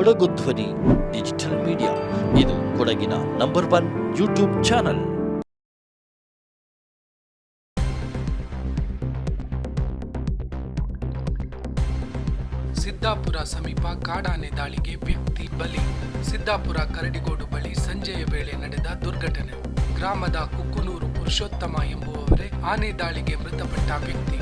ಕೊಡಗು ಧ್ವನಿ, digital media. ಇದು ಕೊಡಗಿನ number one YouTube channel. Siddapura ಸಮೀಪ ಕಾಡಾನೆ ದಾಳಿಗೆ ವ್ಯಕ್ತಿ ಬಲಿ. ಸಿದ್ದಾಪುರ ಕರಡಿಗೋಡು ಬಳಿ ಸಂಜೆಯ ವೇಳೆ ನಡೆದ ದುರ್ಘಟನೆ. ಗ್ರಾಮದ ಕುಕ್ಕುನೂರು ಪುರುಷೋತ್ತಮ ಎಂಬುವವರೇ ಆನೆ ದಾಳಿಗೆ ಮೃತಪಟ್ಟ ವ್ಯಕ್ತಿ.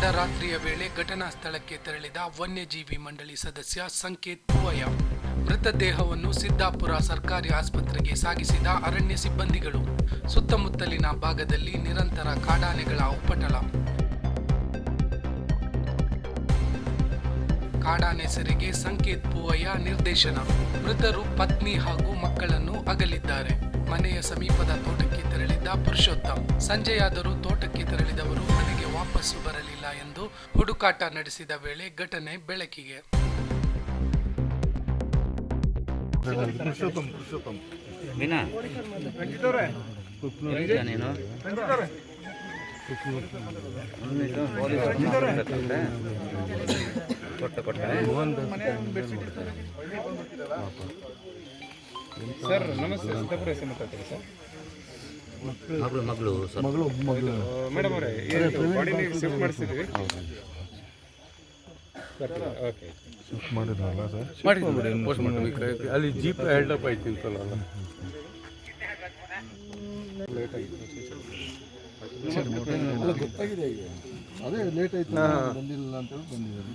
ತಡರಾತ್ರಿಯ ವೇಳೆ ಘಟನಾ ಸ್ಥಳಕ್ಕೆ ತೆರಳಿದ ವನ್ಯಜೀವಿ ಮಂಡಳಿ ಸದಸ್ಯ ಸಂಕೇತ್ ಪೂವಯ್ಯ. ಮೃತದೇಹವನ್ನು ಸಿದ್ದಾಪುರ ಸರ್ಕಾರಿ ಆಸ್ಪತ್ರೆಗೆ ಸಾಗಿಸಿದ ಅರಣ್ಯ ಸಿಬ್ಬಂದಿಗಳು. ಸುತ್ತಮುತ್ತಲಿನ ಭಾಗದಲ್ಲಿ ನಿರಂತರ ಕಾಡಾನೆಗಳ ಉಪಟಳ. ಕಾಡಾನೆ ಸೆರೆಗೆ ಸಂಕೇತ್ ಪೂವಯ್ಯ ನಿರ್ದೇಶನ. ಮೃತರು ಪತ್ನಿ ಹಾಗೂ ಮಕ್ಕಳನ್ನು ಅಗಲಿದ್ದಾರೆ. ಮನೆಯ ಸಮೀಪದ ತೋಟಕ್ಕೆ ತೆರಳಿದ್ದ ಪುರುಷೋತ್ತಮ್. ಸಂಜೆಯಾದರೂ ತೋಟಕ್ಕೆ ತೆರಳಿದವರು ಮನೆಗೆ ವಾಪಸ್ಸು ಬರಲಿಲ್ಲ ಎಂದು ಹುಡುಕಾಟ ನಡೆಸಿದ ವೇಳೆ ಘಟನೆ ಬೆಳಕಿಗೆ. ಸರ್ ನಮಸ್ತೆ. ಸಿದ್ದಾಪುರ ಹೆಸರು ಮಾತಾಡ್ತೀರಿ ಸರ್? ಮಗಳು ಮಗಳು ಸ್ವಲ್ಪ. ಮೇಡಮ್ ಅವರೇ ಶಿಫ್ಟ್ ಅಲ್ಲಿ ಜೀಪ್ ಹೆಲ್ಡ್ ಅಪ್ ಆಯ್ತು ನಿಂತಲ್ಲ ಗೊತ್ತಾಗಿದೆ ಈಗ. ಅದೇ ಲೇಟ್ ಆಯ್ತು ಬಂದಿಲ್ಲ ಅಂತ ಹೇಳಿ ಬಂದಿದ್ದಾರೆ.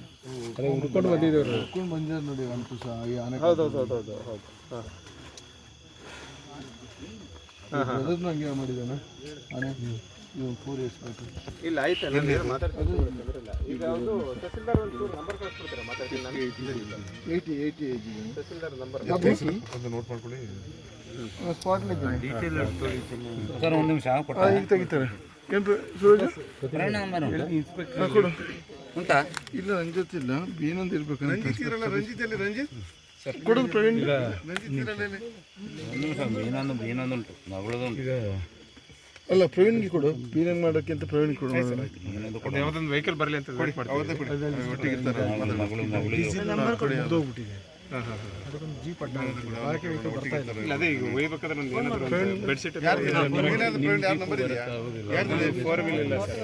ಹುಡ್ಕೊಂಡು ಬಂದಿದ್ದೇವೆ ಹುಡ್ಕೊಂಡು ಬಂದಿದ್ದಾರೆ ನೋಡಿ ಒಂದು ಸಹ ಆನೆ ಹೌದು ಹೌದು ಹೌದು ಹೌದು ಹೌದು. ಹಾಂ. ಹಂಗೆ ಮಾಡಿದ್ದಾನೆ. ಇವು ಇಲ್ಲ ಆಯ್ತು ಈಗ ಒಂದು ತಹಸೀಲ್ದಾರ್ ಒಂದು ನಂಬರ್ ಮಾತಾಡ್ತೀನಿ ಏಯ್ಟಿ ಏಯ್ಟಿ ಏಜ್ ಇದೆ ತಹಸೀಲ್ದಾರ್ ನಂಬರ್ ಸ್ಪಾಟ್ಲಿ ಸರ್ ಒಂದು ನಿಮಿಷ ಕೊಟ್ಟ ಈಗ ತೆಗಿತಾರೆ. ಏನು ಇನ್ಸ್ಪೆಕ್ಟರ್ ನಂಬರ್ ಉಂಟಾ? ಇಲ್ಲ ರಂಜಿತ್ ಇಲ್ಲ. ಏನೊಂದು ಇರ್ಬೇಕು ಇರಲ್ಲ ರಂಜಿತ್ ಅಲ್ಲಿ ರಂಜಿತ್? ಕೊಡೋದು ಪ್ರವೀಣ್. ಅಲ್ಲ ಪ್ರವೀಣ್ಗೆ ಕೊಡು. ಬೀನಂಗ್ ಮಾಡೋಕ್ಕಿಂತ ಪ್ರವೀಣ್ ಕೊಡು. ಯಾವ್ದೊಂದು ವೆಹಿಕಲ್ ಬರಲಿ ಅಂತ ವೇಟ್ ಮಾಡ್ತೀನಿ ಒಟ್ಟಿಗೆ ಇರ್ತಾರೆ. ಮಗಳು ಮಗಳು ಇಲ್ಲ ಅದೇ ಈಗ ಒಯ್ಬೇಕಾದ್ರೆ ಒಂದು ಏನಾದ್ರು ಬೆಡ್ಶೀಟ್ ಫೋರ್ ವೀಲ್ ಇಲ್ಲ ಸರ್